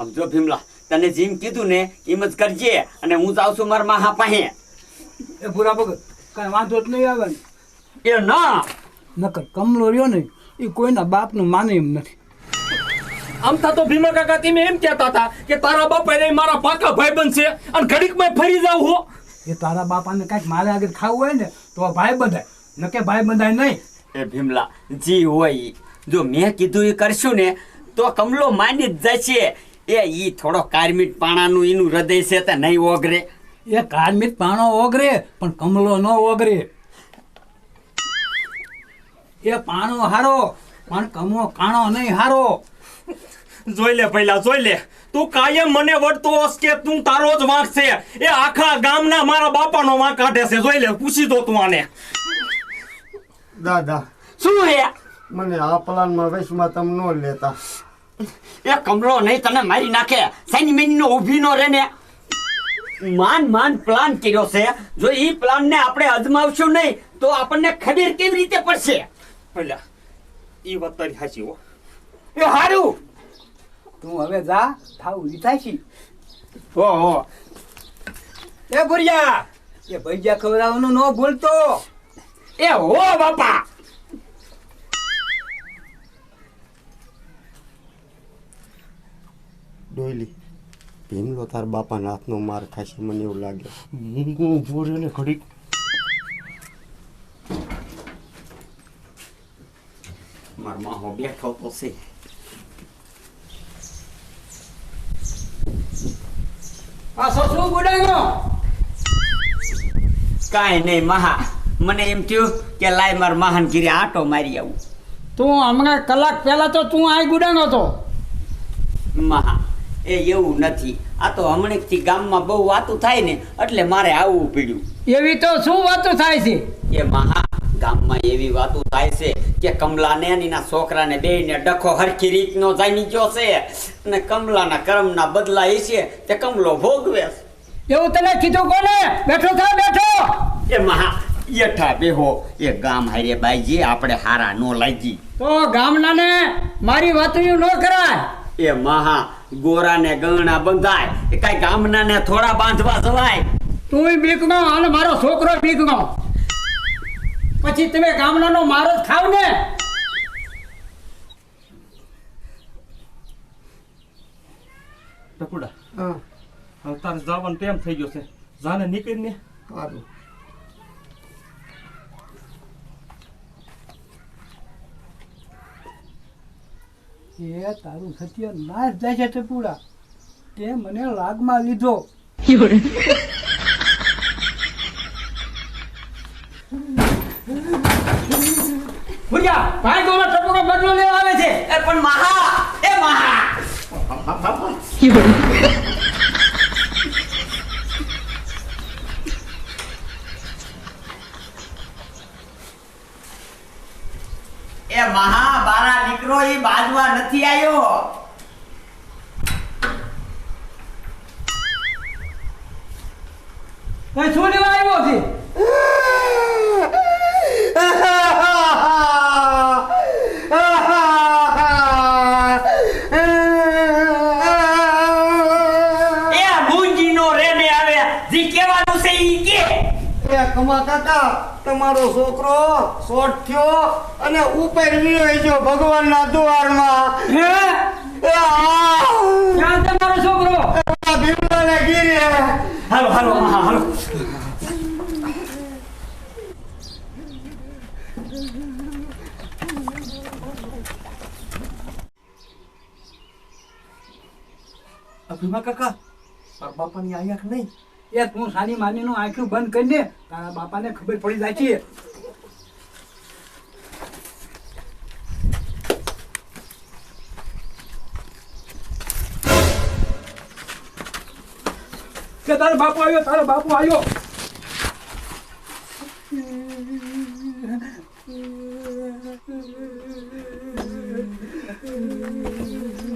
સમજો ભીમલા તને જેમ કીધું ને એમ જ કરજે અને હું જાઉં છું મારા માહા પાસે. એ ભૂરા ભગત કાંઈ વાંધો જ નહીં આવે ને. એ ના. નકર કમલો રહ્યો ને એ કોઈના બાપનું માને એમ નથી. આમ તો ભીમા કાકા તમે એમ કહેતા હતા કે તારા બાપા એ મારા પાકા ભાઈ છે અને ઘડીકમાં ફરી જાવ હો. એ તારા બાપાને કાંઈક મારે આગળ ખાવું હોય ને તો ભાઈ બંધાય નકે ભાઈ બંધાય નહીં. એ ભીમલા જી હોય જો મેં કીધું એ કરશું ને તો કમલો માની જ જશે. એ ઈ થોડો કારમીટ પાણાનું એનું હૃદય છે તે નહીં ઓગરે. એ કાર્મિક પાણો ઓગરે પણ કમલો ન ઓગરે. એ પાણો હારો પણ કમો કાણો નહીં હારો. જોઈ લે પહેલા જોઈ લે. તું કાયમ મને વળતો હસ કે તું તારો જ વાંક છે. એ આખા ગામના મારા બાપાનો વાંક કાઢે છે. જોઈ લે પૂછી દો તું આને. દાદા શું હે? મને આ પ્લાનમાં વૈશમાં તમે ન લેતા. એ કમલો નહીં તને મારી નાખે. સાઈની મેની ઊભી નો રે ને. માન માન પ્લાન કર્યો છે. જો એ પ્લાન ને આપણે અજમાવશું નહીં તો આપણને ખબર કેવી રીતે પડશે? પહેલા એ વાત તારી સાચી હો. એ હારું. તું હવે જા થાવ વિતાશી હો હો. એ ભુરિયા. એ ભૈયા ખવડાવવાનું ન ભૂલતો એ હો બાપા. ડોયલી ભીમલો તાર બાપાના હાથનો માર ખાશે મને એવું લાગે. રહ્યો ને ઘડીક. મારો માહો બેઠો તો છે. પાછો શું ગુડાનો કાંઈ નહીં મહા. મને એમ થયું કે લાય માર મહાન ગીરી આટો મારી આવું. તું હમણાં કલાક પહેલા તો તું આ ગુડાનો હતો. મહા એ એવું નથી. આ તો હમણાંથી ગામમાં બહુ વાતું થાય ને એટલે મારે આવવું પડ્યું. એવી તો શું વાતો થાય છે? એ મહા ગામમાં એવી વાતો થાય છે કે કમલાને એના છોકરાને બેયને ડખો હરખી રીતનો જાણી ગયો છે અને કમલાના કર્મના બદલા એ છે તે કમલો ભોગવે એવું તને કીધું કોને? બેઠો થા બેઠો! એ મહા યઠા બેહો. એ ગામ હારે બાઈજી આપણે હારા નો લાગી. તો ગામનાને મારી વાતો ન કરાય. એ મહા ગોરાને ગણા બંધાય. એ કાંઈ ગામનાને થોડા બાંધવા જવાય. તું બીકનો અને મારો છોકરો બીકનો પછી તમે ગામનાનો મારો જ ખાવ ને? ટકુડા હા. હવે તારે જવાનું ટેમ થઈ ગયો છે. જાને નીકળીને? સારું એ તારું સત્ય નાશ જાય છે ટપુડા તે મને લાગમાં લીધો. ભુરિયા ભાઈ ગોનો ટપુડો બદલો લેવા આવે છે. એ પણ મહા એ મહા. એ મહા બારા દીકરો એ બાજવા નથી આવ્યો કઈ શું લેવા આવ્યો છે એ મૂંજીનો રેને આવે જી કહેવાનું છે ઈ કે તમારો છોકરો શોર્ટ થયો અને ઉપર વિયો ગયો ભગવાનના દ્વારમાં! ક્યાં તમારો છોકરો? ભીમલાને ગીરે હાલો હાલો હાલો. અભિમા કાકા બાપાની આયા નહીં? એ તું સાની માની નું આંખું બંધ કરી દે તારા બાપાને ખબર પડી જાય છે કે તારો બાપુ આવ્યો, તારો બાપુ આવ્યો Mm-hmm.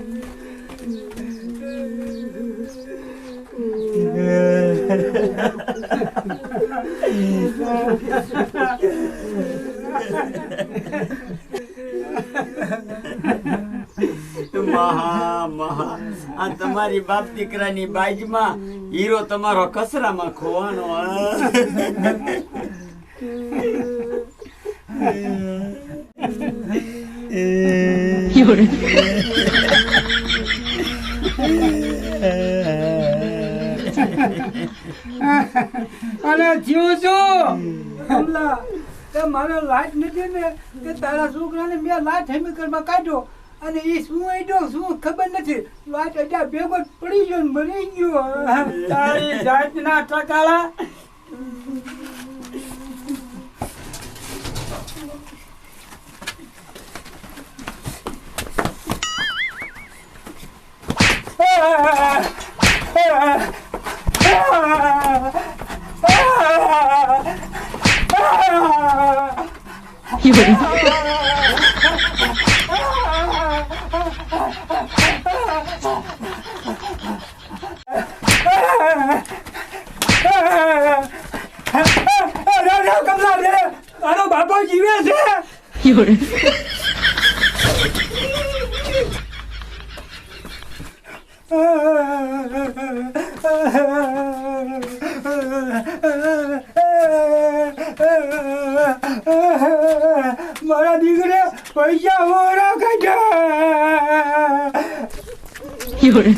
મહા મહા આ તમારી બાપ દીકરાની બાજમાં હીરો તમારો કસરામાં ખોવાનો યોરે અને જીવ છું. કમલા તે મારો લાઈટ નથી ને તે તારા છોકરાને મેં લાઈટ હેમિકલમાં કાઢ્યો અને એ શું આડ્યો શું ખબર નથી. લાઈટ અડ્યા ભેગો પડી ગયો ને મરી ગયો. તારી જાતના ટકાળા. કમલા તારો બાપો જીવે છે મારા દીકરે પૈસા મોરા કાઢ્યા. 有人。